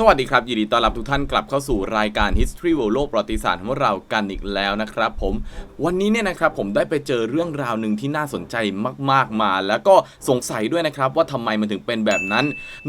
สวัสดีครับ ยินดีต้อนรับทุกท่านกลับเข้าสู่รายการ History World โลกประวัติศาสตร์ของเรากันอีกแล้วนะครับผมวันนี้เนี่ยนะครับผมได้ไปเจอเรื่องราวหนึ่งที่น่าสนใจมากๆมา แล้วก็สงสัยด้วยนะครับว่าทำไมมันถึงเป็นแบบนั้น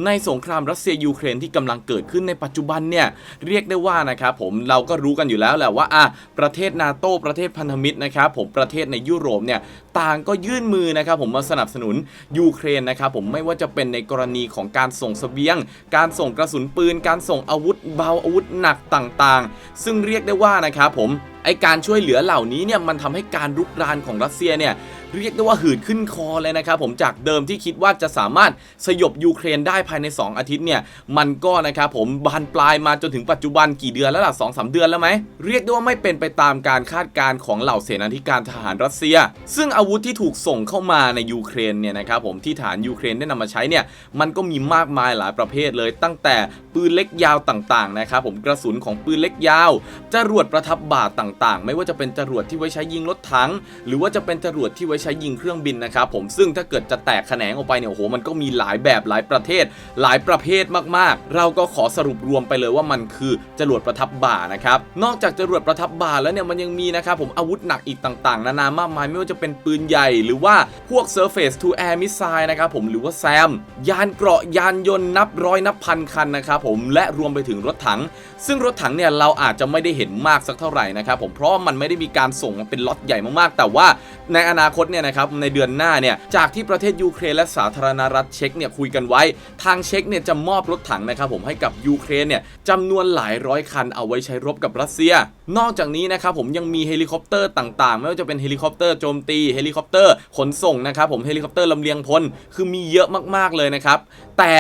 ในสงครามรัสเซียยูเครนที่กำลังเกิดขึ้นในปัจจุบันเนี่ยเรียกได้ว่านะครับผมเราก็รู้กันอยู่แล้วแหละว่าอะประเทศนาโตประเทศพันธมิตรนะครับผมประเทศในยุโรปเนี่ยต่างก็ยื่นมือนะครับผมมาสนับสนุนยูเครนนะครับผมไม่ว่าจะเป็นในกรณีของการส่งเสบียง การส่งกระสุนปืนการส่งอาวุธเบาอาวุธหนักต่างๆ ซึ่งเรียกได้ว่านะครับผมไอการช่วยเหลือเหล่านี้เนี่ยมันทำให้การรุกรานของรัสเซียเนี่ยเรียกได้ว่าหืดขึ้นคอเลยนะครับผมจากเดิมที่คิดว่าจะสามารถสยบยูเครนได้ภายใน 2 อาทิตย์เนี่ยมันก็นะครับผมบานปลายมาจนถึงปัจจุบันกี่เดือนแล้วล่ะสองสามเดือนแล้วไหมเรียกได้ว่าไม่เป็นไปตามการคาดการณ์ของเหล่าเสนาธิการทหารรัสเซีย ซึ่งอาวุธที่ถูกส่งเข้ามาในยูเครนเนี่ยนะครับผมที่ฐานยูเครนได้นำมาใช้เนี่ยมันก็มีมากมายหลายประเภทเลย ตั้งแต่ปืนเล็กยาวต่างๆนะครับผมกระสุนของปืนเล็กยาวจรวดประทับบาต่างต่างๆ ไม่ว่าจะเป็นจรวดที่ไว้ใช้ยิงรถถัง หรือว่าจะเป็นจรวดที่ไว้ใช้ยิงเครื่องบินนะครับผมซึ่งถ้าเกิดจะแตกแขนงออกไปเนี่ยโอ้โหมันก็มีหลายแบบหลายประเทศ หลายประเภทมากๆ เราก็ขอสรุปรวมไปเลยว่ามันคือจรวดประทับบ่านะครับนอกจากจรวดประทับบ่าแล้วเนี่ยมันยังมีนะครับผมอาวุธหนักอีกต่างๆ นานามากมาย ไม่ว่าจะเป็นปืนใหญ่ หรือว่าพวก Surface to Air Missile นะครับผมหรือว่าแซมยานเกราะยานยนต์นับร้อยนับพันคันนะครับผมและรวมไปถึงรถถัง ซึ่งรถถังเนี่ยเราอาจจะไม่ได้เห็นมากสักเท่าไหร่นะครับผม เพราะมันไม่ได้มีการส่งมาเป็นล็อตใหญ่มากๆ แต่ว่าในอนาคตเนี่ยนะครับในเดือนหน้าเนี่ยจากที่ประเทศยูเครนและสาธารณรัฐเช็กเนี่ยคุยกันไว้ ทางเช็กเนี่ยจะมอบรถถังนะครับผมให้กับยูเครนเนี่ยจำนวนหลายร้อยคันเอาไว้ใช้รบกับรัสเซีย นอกจากนี้นะครับผมยังมีเฮลิคอปเตอร์ต่างๆ ไม่ว่าจะเป็นเฮลิคอปเตอร์โจมตีเฮลิคอปเตอร์ขนส่งนะครับผมเฮลิคอปเตอร์ลำเลียงพลคือมีเยอะมากๆเลยนะครับแต่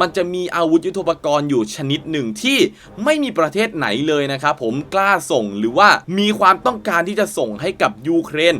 มันจะมีอาวุธยุทโธปกรณ์อยู่ชนิดหนึ่งที่ไม่มีประเทศไหนเลยนะครับผมกล้าส่งหรือว่ามีความต้องการที่จะส่งให้กับยูเครน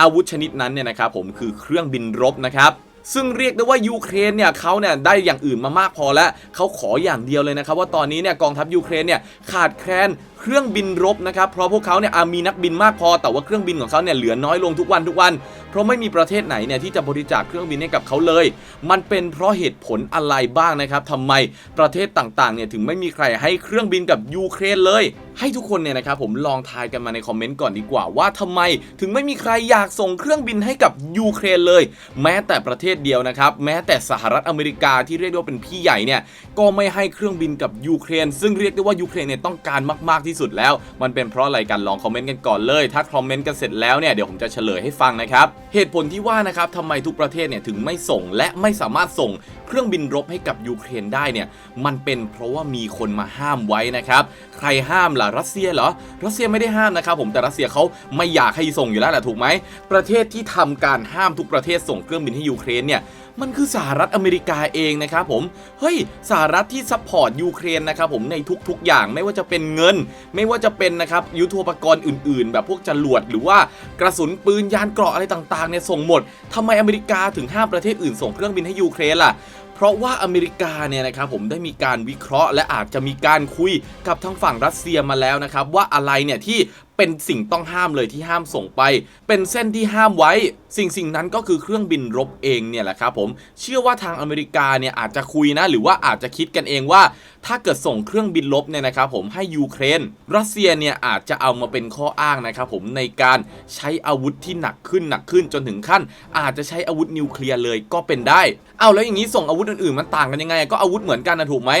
อาวุธชนิดนั้นเนี่ยนะครับผมคือเครื่องบินรบนะครับซึ่งเรียกได้ว่ายูเครนเนี่ยเขาเนี่ยได้อย่างอื่นมามากพอแล้วเขาขออย่างเดียวเลยนะครับว่าตอนนี้เนี่ยกองทัพยูเครนเนี่ยขาดแคลน เครื่องบินรบนะครับเพราะพวกเขาเนี่ยอะมีนักบินมากพอแต่ว่าเครื่องบินของเขาเนี่ยเหลือน้อยลงทุกวันทุกวัน เพราะไม่มีประเทศไหนเนี่ยที่จะบริจาคเครื่องบินให้กับเขาเลย มันเป็นเพราะเหตุผลอะไรบ้างนะครับทำไมประเทศต่างๆเนี่ยถึงไม่มีใครให้เครื่องบินกับยูเครนเลย ให้ทุกคนเนี่ยนะครับผมลองทายกันมาในคอมเมนต์ก่อนดีกว่าว่าทำไมถึงไม่มีใครอยากส่งเครื่องบินให้กับยูเครนเลย แม้แต่ประเทศเดียวนะครับแม้แต่สหรัฐอเมริกาที่เรียกได้ว่าเป็นพี่ใหญ่เนี่ยก็ไม่ให้เครื่องบินกับยูเครน ซึ่งเรียกได้ว่ายูเครนเนี่ยต้องการมากๆที่ที่สุดแล้ว มันเป็นเพราะอะไรกันลองคอมเมนต์กันก่อนเลย ถ้าคอมเมนต์กันเสร็จแล้วเนี่ยเดี๋ยวผมจะเฉลยให้ฟังนะครับเหตุผลที่ว่านะครับทำไมทุกประเทศเนี่ยถึงไม่ส่งและไม่สามารถส่งเครื่องบินรบให้กับยูเครนได้เนี่ยมันเป็นเพราะว่ามีคนมาห้ามไว้นะครับใครห้ามล่ะรัสเซียเหรอรัสเซียไม่ได้ห้ามนะครับผมแต่รัสเซียเขาไม่อยากให้ส่งอยู่แล้วแหละถูกไหมประเทศที่ทำการห้ามทุกประเทศส่งเครื่องบินให้ยูเครนเนี่ยมันคือสหรัฐอเมริกาเองนะครับผม เฮ้ย สหรัฐที่ซัพพอร์ตยูเครนนะครับผมในทุกๆอย่างไม่ว่าจะเป็นเงินไม่ว่าจะเป็นนะครับยุทโธปกรณ์อื่นๆ แบบพวกจรวดหรือว่ากระสุนปืนยานเกราะอะไรต่างๆเนี่ยส่งหมดทำไมอเมริกาถึงห้ามประเทศอื่นส่งเครื่องบินให้ยูเครนล่ะเพราะว่าอเมริกาเนี่ยนะครับผมได้มีการวิเคราะห์และอาจจะมีการคุยกับทางฝั่งรัสเซียมาแล้วนะครับว่าอะไรเนี่ยที่เป็นสิ่งต้องห้ามเลยที่ห้ามส่งไป เป็นเส้นที่ห้ามไว้สิ่งสิ่งนั้นก็คือเครื่องบินรบเองเนี่ยแหละครับผมเชื่อว่าทางอเมริกาเนี่ยอาจจะคุยนะ หรือว่าอาจจะคิดกันเองว่า ถ้าเกิดส่งเครื่องบินรบเนี่ยนะครับผมให้ยูเครน รัสเซียเนี่ยอาจจะเอามาเป็นข้ออ้างนะครับผมในการใช้อาวุธที่หนักขึ้นหนักขึ้นจนถึงขั้น อาจจะใช้อาวุธนิวเคลียร์เลยก็เป็นได้เอาแล้วอย่างนี้ส่งอาวุธอื่นๆมันต่างกันยังไง ก็อาวุธเหมือนกันนะถูกไหม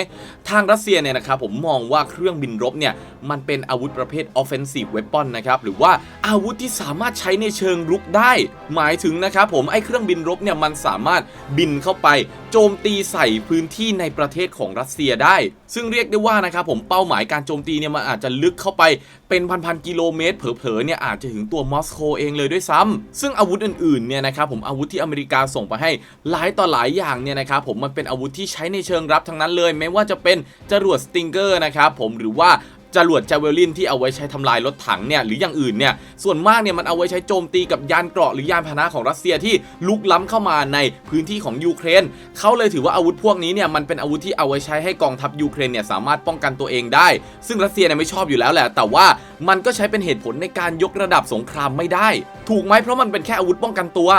ทางรัสเซียเนี่ยนะครับผมมองว่าเครื่องบินรบเนี่ยมันเป็นอาวุธประเภท offensive weapon นะครับหรือว่าอาวุธที่สามารถใช้ในเชิงรุกได้หมายถึงนะครับผมไอ้เครื่องบินรบเนี่ยมันสามารถบินเข้าไป โจมตีใส่พื้นที่ในประเทศของรัสเซียได้ ซึ่งเรียกได้ว่านะครับผมเป้าหมายการโจมตีเนี่ยมันอาจจะลึกเข้าไปเป็นพันๆกิโลเมตรเผลอๆเนี่ยอาจจะถึงตัวมอสโกเองเลยด้วยซ้ำซึ่งอาวุธอื่นๆเนี่ยนะครับผมอาวุธที่อเมริกาส่งไปให้หลายต่อหลายอย่างเนี่ยนะครับผมมันเป็นอาวุธที่ใช้ในเชิงรับทั้งนั้นเลย ไม่ว่าจะเป็นจรวดสติงเกอร์นะครับผมหรือว่า จรวดจาเวลินที่เอาไว้ใช้ทำลายรถถังเนี่ยหรืออย่างอื่นเนี่ยส่วนมากเนี่ยมันเอาไว้ใช้โจมตีกับยานเกราะหรือยานพาหนะของรัสเซียที่ลุกล้ำเข้ามาในพื้นที่ของยูเครนเขาเลยถือว่าอาวุธพวกนี้เนี่ยมันเป็นอาวุธที่เอาไว้ใช้ให้กองทัพยูเครนเนี่ยสามารถป้องกันตัวเองได้ ซึ่งรัสเซียเนี่ยไม่ชอบอยู่แล้วแหละ แต่ว่ามันก็ใช้เป็นเหตุผลในการยกระดับสงครามไม่ได้ ถูกไหมเพราะมันเป็นแค่อาวุธป้องกันตัว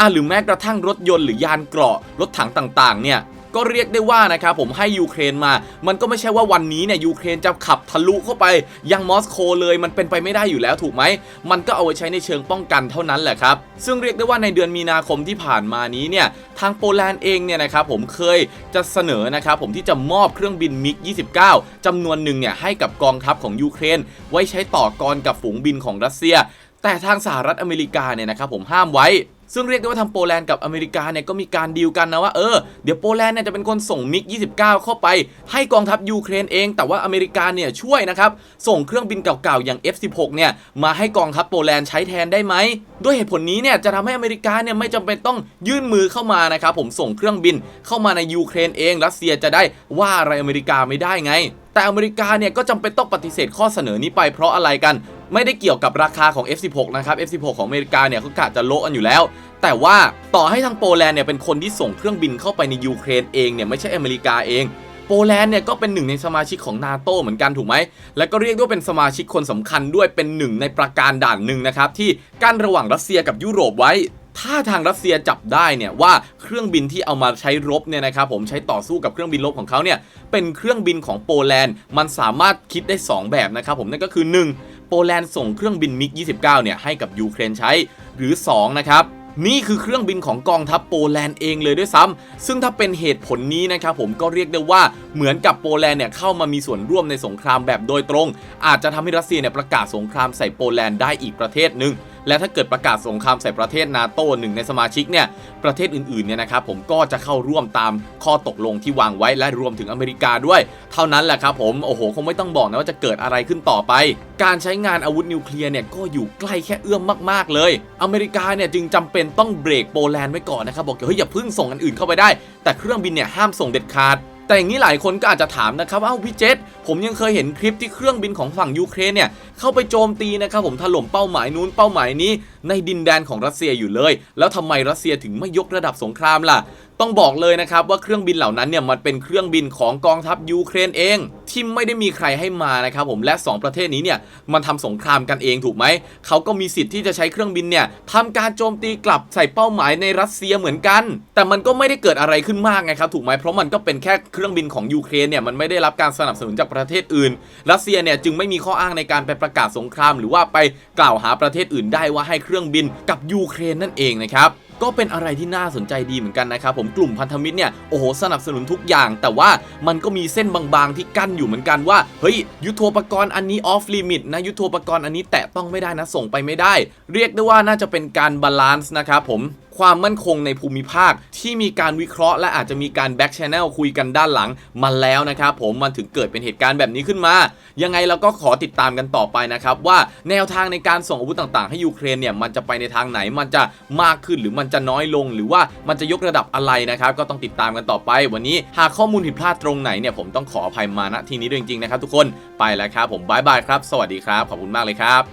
อะหรือแม้กระทั่งรถยนต์หรือยานเกราะรถถังต่างๆเนี่ย ก็เรียกได้ว่านะครับผมให้ยูเครนมา มันก็ไม่ใช่ว่าวันนี้เนี่ยยูเครนจะขับทะลุเข้าไปยังมอสโกเลยมันเป็นไปไม่ได้อยู่แล้วถูกไหม มันก็เอาไว้ใช้ในเชิงป้องกันเท่านั้นแหละครับ ซึ่งเรียกได้ว่าในเดือนมีนาคมที่ผ่านมานี้เนี่ยทางโปแลนด์เองเนี่ยนะครับผมเคยจะเสนอนะครับผมที่จะมอบเครื่องบินมิก 29จำนวนหนึ่งเนี่ยให้กับกองทัพของยูเครน ไว้ใช้ต่อกรกับฝูงบินของรัสเซีย แต่ทางสหรัฐอเมริกาเนี่ยนะครับผมห้ามไว้ ซึ่งเรียกได้ว่าทางโปแลนด์กับอเมริกาเนี่ยก็มีการดีลกันนะว่าเออเดี๋ยวโปแลนด์เนี่ยจะเป็นคนส่งมิก 29 เข้าไป ให้กองทัพยูเครนเอง แต่ว่าอเมริกาเนี่ยช่วยนะครับส่งเครื่องบินเก่าๆอย่าง F16 เนี่ยมาให้กองทัพโปแลนด์ใช้แทนได้ไหมด้วยเหตุผลนี้เนี่ยจะทำให้อเมริกาเนี่ยไม่จำเป็นต้องยื่นมือเข้ามานะครับผมส่งเครื่องบินเข้ามาในยูเครนเองรัสเซียจะได้ว่าอะไรอเมริกาไม่ได้ไงแต่อเมริกาเนี่ยก็จำเป็นต้องปฏิเสธข้อเสนอนี้ไปเพราะอะไรกัน ไม่ได้เกี่ยวกับราคาของ F16 นะครับ F16 ของอเมริกาเนี่ยเขากะจะโละกันอยู่แล้ว แต่ว่าต่อให้ทางโปแลนด์เนี่ยเป็นคนที่ส่งเครื่องบินเข้าไปในยูเครนเองเนี่ยไม่ใช่อเมริกาเองโปแลนด์เนี่ยก็เป็นหนึ่งในสมาชิกของนาโตเหมือนกันถูกไหม และก็เรียกได้ว่าเป็นสมาชิกคนสำคัญด้วยเป็นหนึ่งในประการด่านหนึ่งนะครับ ที่กั้นระหว่างรัสเซียกับยุโรปไว้ ถ้าทางรัสเซียจับได้เนี่ยว่าเครื่องบินที่เอามาใช้รบเนี่ยนะครับผมใช้ต่อสู้กับเครื่องบินรบของเขาเนี่ยเป็นเครื่องบินของโปแลนด์มันสามารถคิดได้ 2 แบบนะครับผมนั่นก็คือ 1. โปแลนด์ส่งเครื่องบินมิก 29 เนี่ยให้กับยูเครนใช้ หรือ 2 นะครับนี่คือเครื่องบินของกองทัพโปแลนด์เองเลยด้วยซ้ำซึ่งถ้าเป็นเหตุผลนี้นะครับผมก็เรียกได้ว่าเหมือนกับโปแลนด์เนี่ยเข้ามามีส่วนร่วมในสงครามแบบโดยตรง อาจจะทำให้รัสเซียเนี่ยประกาศสงครามใส่โปแลนด์ได้อีกประเทศหนึ่ง และถ้าเกิดประกาศสงครามใส่ประเทศนาโต้หนึ่งในสมาชิกเนี่ยประเทศอื่นๆเนี่ยนะครับผมก็จะเข้าร่วมตามข้อตกลงที่วางไว้และรวมถึงอเมริกาด้วย เท่านั้นแหละครับผมโอ้โหคงไม่ต้องบอกนะว่าจะเกิดอะไรขึ้นต่อไป การใช้งานอาวุธนิวเคลียร์เนี่ยก็อยู่ใกล้แค่เอื้อมมากๆ เลย อเมริกาเนี่ยจึงจำเป็นต้องเบรกโปแลนด์ไว้ก่อนนะครับบอกเฮ้ยอย่าเพิ่งส่งอันอื่นเข้าไปได้ แต่เครื่องบินเนี่ยห้ามส่งเด็ดขาด แต่อย่างนี้หลายคนก็อาจจะถามนะครับว่าเอ้าพี่เจตผมยังเคยเห็นคลิปที่เครื่องบินของฝั่งยูเครนเนี่ยเข้าไปโจมตีนะครับผมถล่มเป้าหมายนู้นเป้าหมายนี้ ในดินแดนของรัสเซียอยู่เลย แล้วทำไมรัสเซียถึงไม่ยกระดับสงครามล่ะ ต้องบอกเลยนะครับว่าเครื่องบินเหล่านั้นเนี่ยมันเป็นเครื่องบินของกองทัพยูเครนเอง ที่ไม่ได้มีใครให้มานะครับผมและ 2 ประเทศนี้เนี่ยมันทำสงครามกันเองถูกไหมเขาก็มีสิทธิ์ที่จะใช้เครื่องบินเนี่ยทำการโจมตีกลับใส่เป้าหมายในรัสเซียเหมือนกัน แต่มันก็ไม่ได้เกิดอะไรขึ้นมากไงครับถูกไหมเพราะมันก็เป็นแค่เครื่องบินของยูเครนเนี่ยมันไม่ได้รับการสนับสนุนจากประเทศอื่น รัสเซียเนี่ยจึงไม่มีข้ออ้างในการไปประกาศสงคราม หรือว่าไปกล่าวหาประเทศอื่นได้ว่าให้เครื่องบินกับยูเครนนั่นเองนะครับก็เป็นอะไรที่น่าสนใจดีเหมือนกันนะครับผมกลุ่มพันธมิตรเนี่ยโอ้โหสนับสนุนทุกอย่าง แต่ว่ามันก็มีเส้นบางๆที่กั้นอยู่เหมือนกันว่าเฮ้ยยุทโธปกรณ์อันนี้ออฟลิมิตนะยุทโธปกรณ์อันนี้แตะต้องไม่ได้นะส่งไปไม่ได้ เรียกได้ว่าน่าจะเป็นการบาลานซ์นะครับผม ความมั่นคงในภูมิภาค ที่มีการวิเคราะห์ และอาจจะมีการแบ็กชแนลคุยกันด้านหลังมาแล้วนะครับผมมันถึงเกิดเป็นเหตุการณ์แบบนี้ขึ้นมา ยังไงเราก็ขอติดตามกันต่อไปนะครับว่าแนวทางในการส่งอาวุธต่างๆ ให้ยูเครนเนี่ยมันจะไปในทางไหนมันจะมากขึ้นหรือมันจะน้อยลง หรือว่ามันจะยกระดับอะไรนะครับก็ต้องติดตามกันต่อไป วันนี้หากข้อมูลผิดพลาดตรงไหนเนี่ยผมต้องขออภัยมาณที่นี้ด้วยจริงๆนะครับทุกคนไปแล้วครับผมบายบายครับ สวัสดีครับ ขอบคุณมากเลยครับ